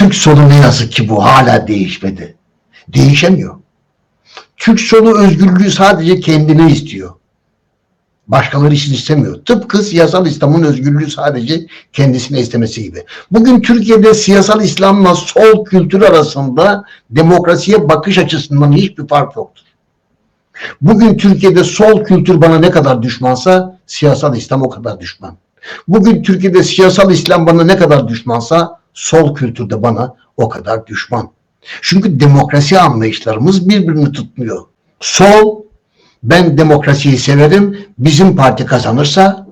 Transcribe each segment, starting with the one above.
Türk solu ne yazık ki bu hala değişmedi. Değişemiyor. Türk solu özgürlüğü sadece kendine istiyor. Başkaları için istemiyor. Tıpkı siyasal İslam'ın özgürlüğü sadece kendisine istemesi gibi. Bugün Türkiye'de siyasal İslam'la sol kültür arasında demokrasiye bakış açısından hiçbir fark yoktur. Bugün Türkiye'de sol kültür bana ne kadar düşmansa siyasal İslam o kadar düşman. Bugün Türkiye'de siyasal İslam bana ne kadar düşmansa sol kültür de bana o kadar düşman. Çünkü demokrasi anlayışlarımız birbirini tutmuyor. Sol ben demokrasiyi severim. Bizim parti kazanırsa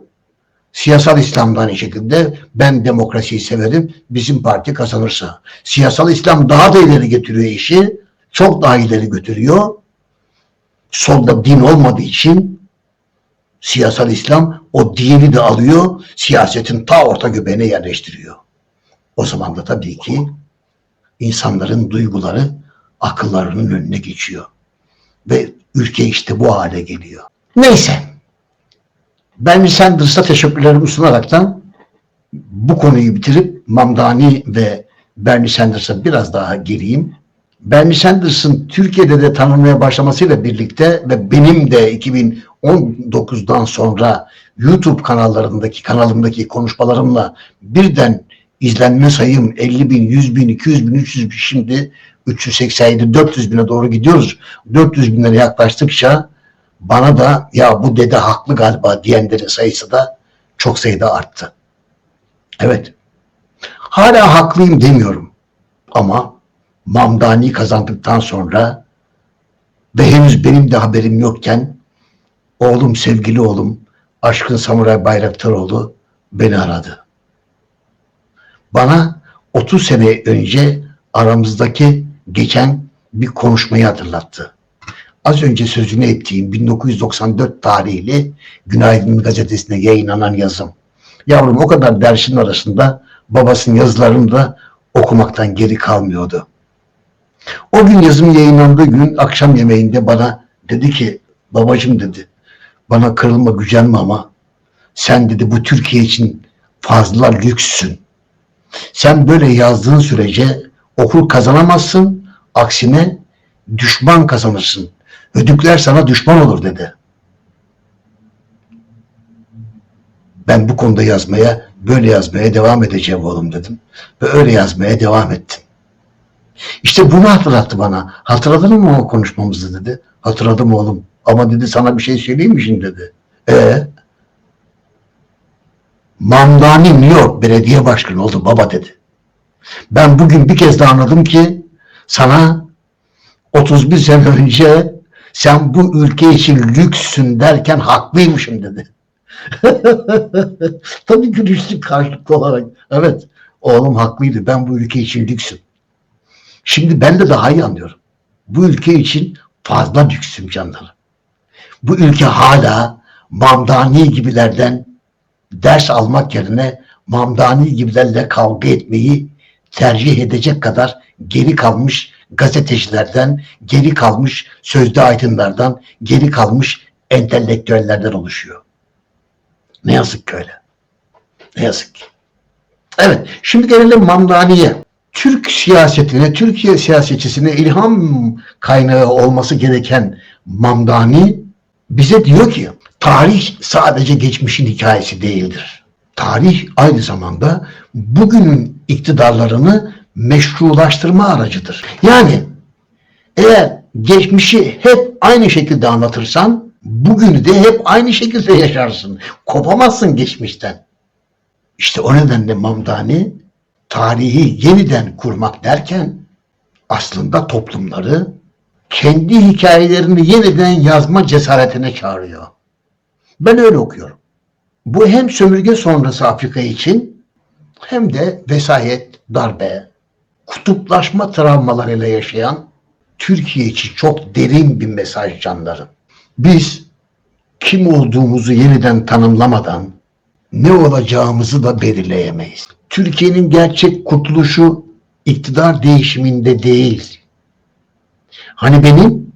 siyasal İslam'da aynı şekilde ben demokrasiyi severim. Bizim parti kazanırsa. Siyasal İslam daha da ileri getiriyor işi. Çok daha ileri götürüyor. Solda din olmadığı için siyasal İslam o dini de alıyor. Siyasetin ta orta göbeğine yerleştiriyor. O zaman da tabii ki insanların duyguları akıllarının önüne geçiyor. Ve ülke işte bu hale geliyor. Neyse. Bernie Sanders'a teşekkürlerimi sunaraktan bu konuyu bitirip Mamdani ve Bernie Sanders'a biraz daha geleyim. Bernie Sanders'ın Türkiye'de de tanınmaya başlamasıyla birlikte ve benim de 2019'dan sonra YouTube kanallarındaki kanalımdaki konuşmalarımla birden izlenme sayım 50 bin, 100 bin, 200 bin, 300 bin şimdi 387, 400 bine doğru gidiyoruz. 400 binlere yaklaştıkça bana da ya bu dede haklı galiba diyenlerin sayısı da çok sayıda arttı. Evet. Hala haklıyım demiyorum. Ama Mamdani kazandıktan sonra ve henüz benim de haberim yokken oğlum sevgili oğlum Aşkın Samuray Bayraktaroğlu beni aradı. Bana 30 sene önce aramızdaki geçen bir konuşmayı hatırlattı. Az önce sözünü ettiğim 1994 tarihli Günaydın gazetesine yayınlanan yazım. Yavrum o kadar dersin arasında babasının yazılarını da okumaktan geri kalmıyordu. O gün yazım yayınlandığı gün akşam yemeğinde bana dedi ki babacım dedi bana kırılma gücenme ama sen dedi bu Türkiye için fazla lükssün. Sen böyle yazdığın sürece okul kazanamazsın. Aksine düşman kazanırsın. Ödükler sana düşman olur dedi. Ben bu konuda yazmaya, böyle yazmaya devam edeceğim oğlum dedim. Ve öyle yazmaya devam ettim. İşte bunu hatırlattı bana. Hatırladın mı o konuşmamızı dedi. Hatırladım oğlum. Ama dedi sana bir şey söyleyeyim mi şimdi dedi. E Mamdani New York belediye başkanı oldu baba dedi. Ben bugün bir kez daha anladım ki sana 31 sene önce sen bu ülke için lüksün derken haklıymışım dedi. Tabii gülüştük karşılıklı olarak. Evet oğlum haklıydı ben bu ülke için lüksüm. Şimdi ben de daha iyi anlıyorum. Bu ülke için fazla lüksüm canlarım. Bu ülke hala Mamdani gibilerden ders almak yerine Mamdani gibilerle kavga etmeyi tercih edecek kadar geri kalmış gazetecilerden, geri kalmış sözde aydınlardan, geri kalmış entelektüellerden oluşuyor. Ne yazık ki öyle. Ne yazık ki. Evet, şimdi gelelim Mamdani'ye. Türk siyasetine, Türkiye siyasetçisine ilham kaynağı olması gereken Mamdani bize diyor ki tarih sadece geçmişin hikayesi değildir. Tarih aynı zamanda bugünün iktidarlarını meşrulaştırma aracıdır. Yani eğer geçmişi hep aynı şekilde anlatırsan bugünü de hep aynı şekilde yaşarsın. Kopamazsın geçmişten. İşte o nedenle Mamdani tarihi yeniden kurmak derken aslında toplumları kendi hikayelerini yeniden yazma cesaretine çağırıyor. Ben öyle okuyorum. Bu hem sömürge sonrası Afrika için hem de vesayet, darbe, kutuplaşma travmalarıyla yaşayan Türkiye için çok derin bir mesaj canlarım. Biz kim olduğumuzu yeniden tanımlamadan ne olacağımızı da belirleyemeyiz. Türkiye'nin gerçek kurtuluşu iktidar değişiminde değil. Hani benim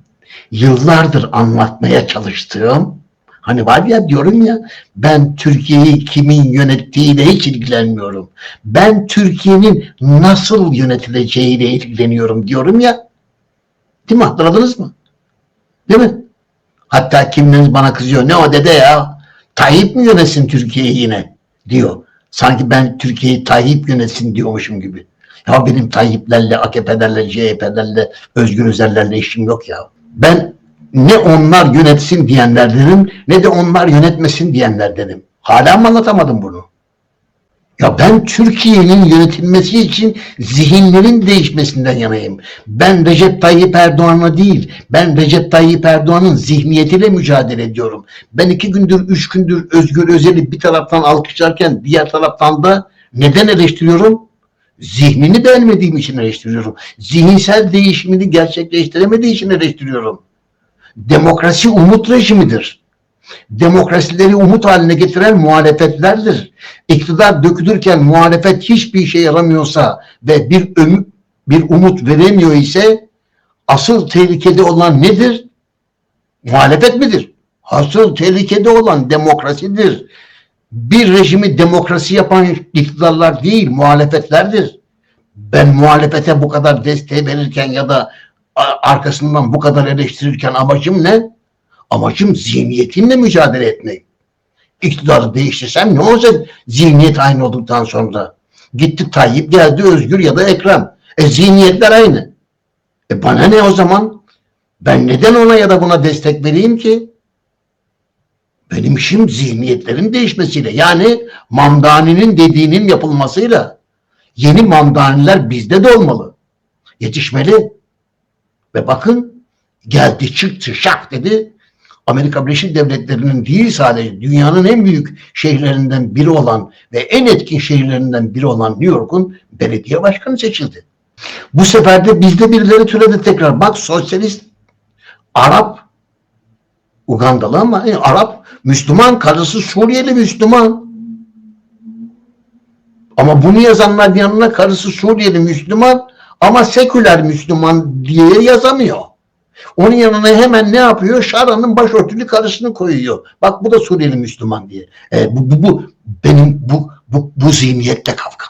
yıllardır anlatmaya çalıştığım Hani var ya diyorum ya ben Türkiye'yi kimin yönettiğiyle hiç ilgilenmiyorum. Ben Türkiye'nin nasıl yönetileceğiyle ilgileniyorum diyorum ya. Değil mi? Hatırladınız mı? Değil mi? Hatta kiminiz bana kızıyor. Ne o dede ya? Tayyip mi yönetsin Türkiye'yi yine? Diyor. Sanki ben Türkiye'yi Tayyip yönetsin diyormuşum gibi. Ya benim Tayyiplerle, AKP'lerle, CHP'lerle, Özgür Özellerle işim yok ya. Ben ne onlar yönetsin diyenlerdenim ne de onlar yönetmesin diyenlerdenim. Hala mı anlatamadım bunu? Ya ben Türkiye'nin yönetilmesi için zihinlerin değişmesinden yanayım. Ben Recep Tayyip Erdoğan'la değil, ben Recep Tayyip Erdoğan'ın zihniyetiyle mücadele ediyorum. Ben iki gündür, üç gündür Özgür Özel'i bir taraftan alkışlarken diğer taraftan da neden eleştiriyorum? Zihnini beğenmediğim için eleştiriyorum. Zihinsel değişimini gerçekleştiremediği için eleştiriyorum. Demokrasi umut rejimidir. Demokrasileri umut haline getiren muhalefetlerdir. İktidar dökülürken muhalefet hiçbir işe yaramıyorsa ve bir ömür, bir umut veremiyor ise asıl tehlikede olan nedir? Muhalefet midir? Asıl tehlikede olan demokrasidir. Bir rejimi demokrasi yapan iktidarlar değil, muhalefetlerdir. Ben muhalefete bu kadar desteği verirken ya da arkasından bu kadar eleştirirken amacım ne? Amacım zihniyetimle mücadele etmek. İktidarı değiştirsem ne olacak zihniyet aynı olduktan sonra? Gitti Tayyip geldi Özgür ya da Ekrem. E zihniyetler aynı. E bana ne o zaman? Ben neden ona ya da buna destek vereyim ki? Benim işim zihniyetlerin değişmesiyle. Yani Mamdani'nin dediğinin yapılmasıyla. Yeni Mamdaniler bizde de olmalı. Yetişmeli. Ve bakın geldi çıktı şak dedi. Amerika Birleşik Devletleri'nin değil sadece dünyanın en büyük şehirlerinden biri olan ve en etkin şehirlerinden biri olan New York'un belediye başkanı seçildi. Bu sefer de bizde birileri türedi tekrar. Bak sosyalist Arap Ugandalı ama e, Arap Müslüman karısı Suriyeli Müslüman. Ama bunu yazanlar yanına karısı Suriyeli Müslüman ama seküler Müslüman diye yazamıyor. Onun yanına hemen ne yapıyor? Şara'nın başörtülü karısını koyuyor. Bak bu da Suriyeli Müslüman diye. E, bu, bu, bu benim bu, bu, bu zihniyetle kavgam.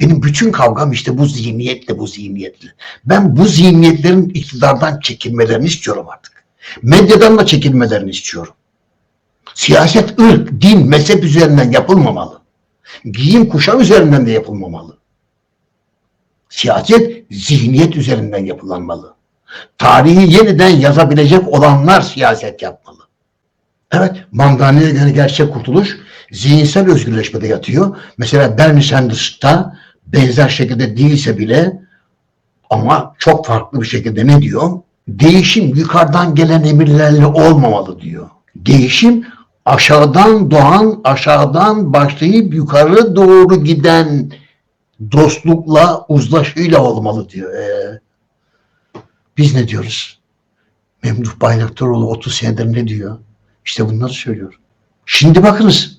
Benim bütün kavgam işte bu zihniyetle bu zihniyetle. Ben bu zihniyetlerin iktidardan çekilmelerini istiyorum artık. Medyadan da çekilmelerini istiyorum. Siyaset ırk, din, mezhep üzerinden yapılmamalı. Giyim kuşam üzerinden de yapılmamalı. Siyaset zihniyet üzerinden yapılanmalı. Tarihi yeniden yazabilecek olanlar siyaset yapmalı. Evet, Mandani'ye göre gerçek kurtuluş zihinsel özgürleşmede yatıyor. Mesela Bernie Sanders'ta benzer şekilde değilse bile ama çok farklı bir şekilde ne diyor? Değişim yukarıdan gelen emirlerle olmamalı diyor. Değişim aşağıdan doğan, aşağıdan başlayıp yukarı doğru giden dostlukla, uzlaşıyla olmalı diyor. Ee, biz ne diyoruz? Memduh Bayraktaroğlu 30 senedir ne diyor? İşte bunları söylüyor. Şimdi bakınız.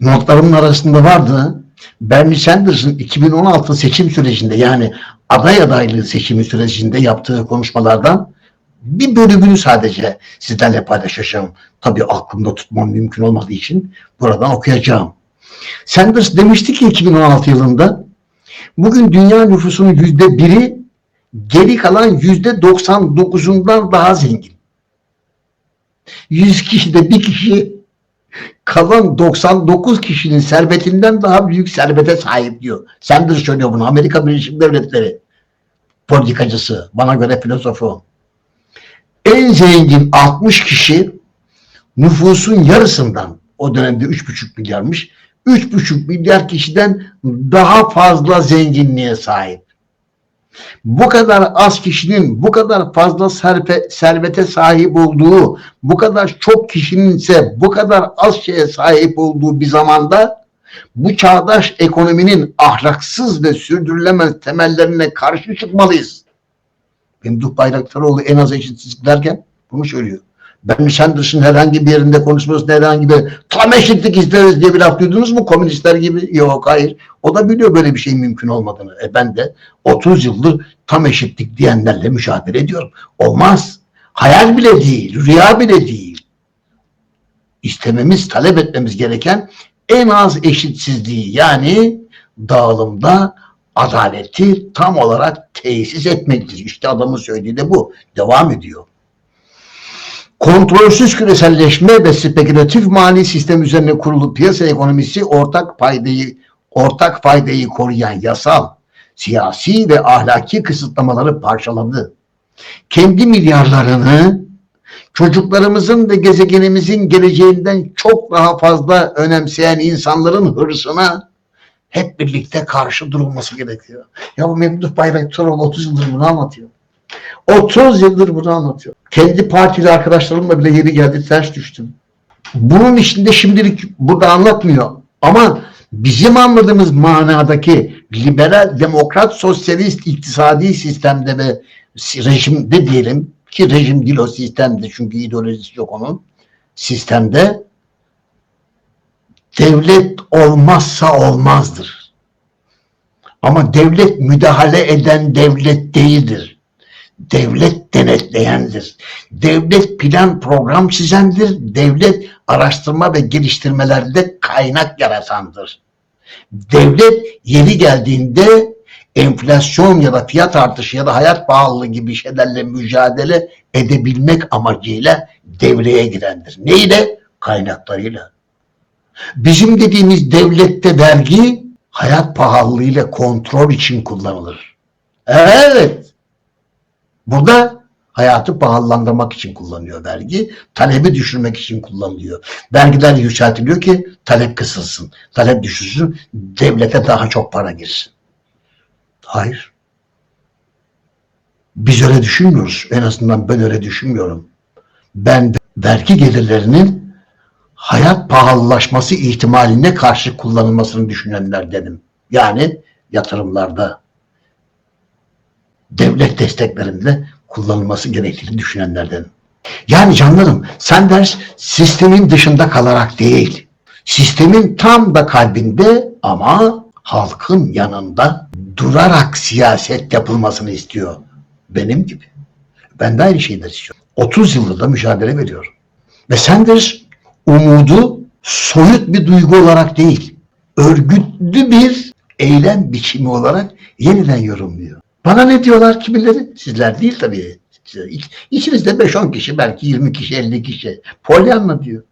Notlarımın arasında vardı. Bernie Sanders'ın 2016 seçim sürecinde yani aday adaylığı seçimi sürecinde yaptığı konuşmalardan bir bölümünü sadece sizlerle paylaşacağım. Tabii aklımda tutmam mümkün olmadığı için buradan okuyacağım. Sanders demişti ki 2016 yılında bugün dünya nüfusunun yüzde biri geri kalan yüzde 99'undan daha zengin. 100 kişide bir kişi kalan 99 kişinin servetinden daha büyük servete sahip diyor. Sanders söylüyor bunu. Amerika Birleşik Devletleri politikacısı. Bana göre filozofu. En zengin 60 kişi nüfusun yarısından o dönemde 3,5 milyarmış. 3,5 milyar kişiden daha fazla zenginliğe sahip. Bu kadar az kişinin bu kadar fazla serve, servete sahip olduğu, bu kadar çok kişinin ise bu kadar az şeye sahip olduğu bir zamanda bu çağdaş ekonominin ahlaksız ve sürdürülemez temellerine karşı çıkmalıyız. Memduh Bayraktaroğlu en az eşitsizlik derken bunu söylüyor. Ben Sanders'ın herhangi bir yerinde konuşmasında herhangi bir tam eşitlik isteriz diye bir laf duydunuz mu komünistler gibi? Yok hayır. O da biliyor böyle bir şeyin mümkün olmadığını. E ben de 30 yıldır tam eşitlik diyenlerle mücadele ediyorum. Olmaz. Hayal bile değil, rüya bile değil. istememiz, talep etmemiz gereken en az eşitsizliği yani dağılımda adaleti tam olarak tesis etmektir. İşte adamın söylediği de bu. Devam ediyor. Kontrolsüz küreselleşme ve spekülatif mali sistem üzerine kurulu piyasa ekonomisi ortak paydayı ortak faydayı koruyan yasal, siyasi ve ahlaki kısıtlamaları parçaladı. Kendi milyarlarını çocuklarımızın ve gezegenimizin geleceğinden çok daha fazla önemseyen insanların hırsına hep birlikte karşı durulması gerekiyor. Ya bu Memduh Bayraktaroğlu 30 yıldır bunu anlatıyor. 30 yıldır bunu anlatıyor. Kendi partili arkadaşlarımla bile yeri geldi ters düştüm. Bunun içinde şimdilik burada anlatmıyor. Ama bizim anladığımız manadaki liberal, demokrat, sosyalist iktisadi sistemde ve rejimde diyelim ki rejim değil o sistemde çünkü ideolojisi yok onun sistemde devlet olmazsa olmazdır. Ama devlet müdahale eden devlet değildir. Devlet denetleyendir. Devlet plan program çizendir. Devlet araştırma ve geliştirmelerde kaynak yaratandır. Devlet yeri geldiğinde enflasyon ya da fiyat artışı ya da hayat pahalılığı gibi şeylerle mücadele edebilmek amacıyla devreye girendir. Neyle? Kaynaklarıyla. Bizim dediğimiz devlette vergi hayat pahalılığıyla kontrol için kullanılır. Evet. Burada hayatı pahalandırmak için kullanıyor vergi. Talebi düşürmek için kullanılıyor. Vergiler yükseltiliyor ki talep kısılsın. Talep düşürsün, devlete daha çok para girsin. Hayır. Biz öyle düşünmüyoruz. En azından ben öyle düşünmüyorum. Ben vergi gelirlerinin hayat pahalılaşması ihtimaline karşı kullanılmasını düşünenlerdenim. Yani yatırımlarda, devlet desteklerinde kullanılması gerektiğini düşünenlerdenim. Yani canlarım, sen ders sistemin dışında kalarak değil, sistemin tam da kalbinde ama halkın yanında durarak siyaset yapılmasını istiyor. Benim gibi. Ben de aynı şeyler istiyorum. 30 yıldır da mücadele veriyorum. Ve Sanders umudu soyut bir duygu olarak değil, örgütlü bir eylem biçimi olarak yeniden yorumluyor. Bana ne diyorlar kimileri? Sizler değil tabii. İç, içinizde 5-10 kişi, belki 20 kişi, 50 kişi. Polyanla diyor.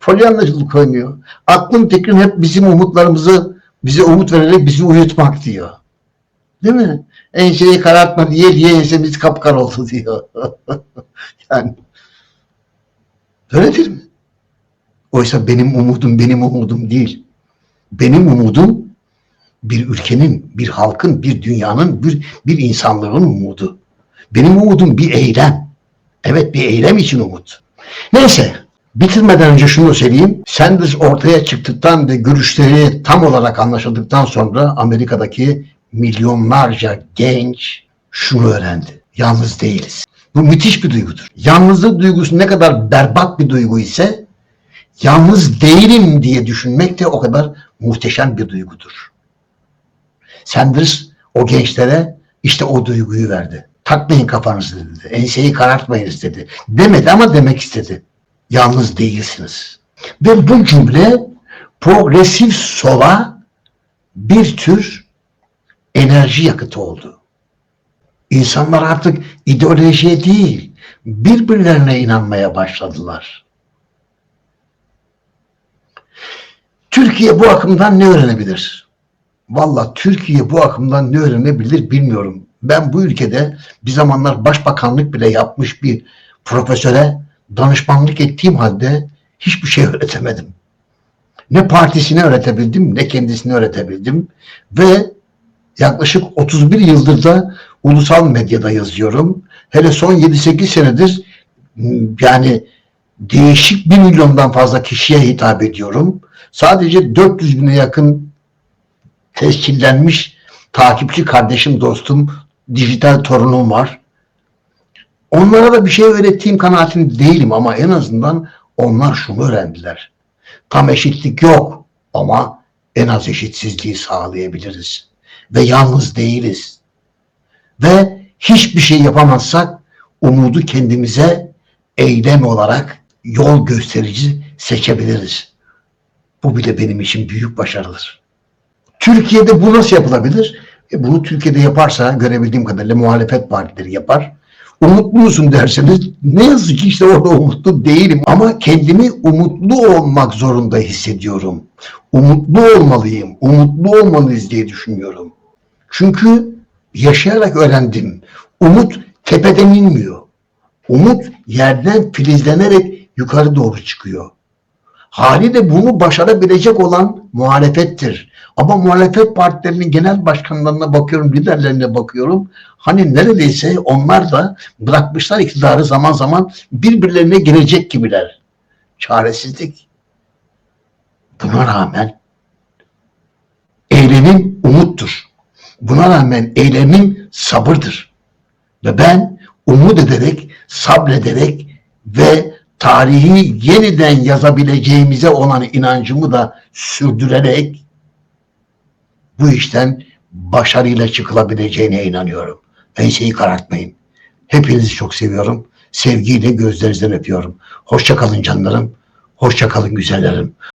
Polyanlacılık oynuyor. Aklım fikrim hep bizim umutlarımızı bize umut vererek bizi uyutmak diyor. Değil mi? Enseyi karartma diye diye ensemiz kapkar oldu diyor. yani öyle değil mi? Oysa benim umudum benim umudum değil. Benim umudum bir ülkenin, bir halkın, bir dünyanın, bir, bir insanlığın umudu. Benim umudum bir eylem. Evet bir eylem için umut. Neyse bitirmeden önce şunu söyleyeyim. Sanders ortaya çıktıktan ve görüşleri tam olarak anlaşıldıktan sonra Amerika'daki milyonlarca genç şunu öğrendi. Yalnız değiliz. Bu müthiş bir duygudur. Yalnızlık duygusu ne kadar berbat bir duygu ise yalnız değilim diye düşünmek de o kadar muhteşem bir duygudur. Sanders o gençlere işte o duyguyu verdi. Takmayın kafanızı dedi. Enseyi karartmayınız dedi. Demedi ama demek istedi. Yalnız değilsiniz. Ve bu cümle progresif sola bir tür enerji yakıtı oldu. İnsanlar artık ideolojiye değil, birbirlerine inanmaya başladılar. Türkiye bu akımdan ne öğrenebilir? Valla Türkiye bu akımdan ne öğrenebilir bilmiyorum. Ben bu ülkede bir zamanlar başbakanlık bile yapmış bir profesöre danışmanlık ettiğim halde hiçbir şey öğretemedim. Ne partisine öğretebildim ne kendisine öğretebildim ve yaklaşık 31 yıldır da ulusal medyada yazıyorum. Hele son 7-8 senedir yani değişik bir milyondan fazla kişiye hitap ediyorum. Sadece 400 bine yakın tescillenmiş takipçi kardeşim, dostum, dijital torunum var. Onlara da bir şey öğrettiğim kanaatinde değilim ama en azından onlar şunu öğrendiler. Tam eşitlik yok ama en az eşitsizliği sağlayabiliriz. Ve yalnız değiliz. Ve hiçbir şey yapamazsak umudu kendimize eylem olarak yol gösterici seçebiliriz. Bu bile benim için büyük başarıdır. Türkiye'de bu nasıl yapılabilir? E bunu Türkiye'de yaparsa görebildiğim kadarıyla muhalefet partileri yapar. Umutlu musun derseniz ne yazık ki işte orada umutlu değilim ama kendimi umutlu olmak zorunda hissediyorum. Umutlu olmalıyım, umutlu olmalıyız diye düşünüyorum. Çünkü yaşayarak öğrendim. Umut tepeden inmiyor. Umut yerden filizlenerek yukarı doğru çıkıyor. Haliyle bunu başarabilecek olan muhalefettir. Ama muhalefet partilerinin genel başkanlarına bakıyorum, liderlerine bakıyorum. Hani neredeyse onlar da bırakmışlar iktidarı zaman zaman birbirlerine girecek gibiler. Çaresizlik. Buna rağmen eylemim umuttur. Buna rağmen eylemim sabırdır. Ve ben umut ederek, sabrederek ve tarihi yeniden yazabileceğimize olan inancımı da sürdürerek bu işten başarıyla çıkılabileceğine inanıyorum. Enseyi karartmayın. Hepinizi çok seviyorum. Sevgiyle gözlerinizden öpüyorum. Hoşça kalın canlarım. Hoşça kalın güzellerim.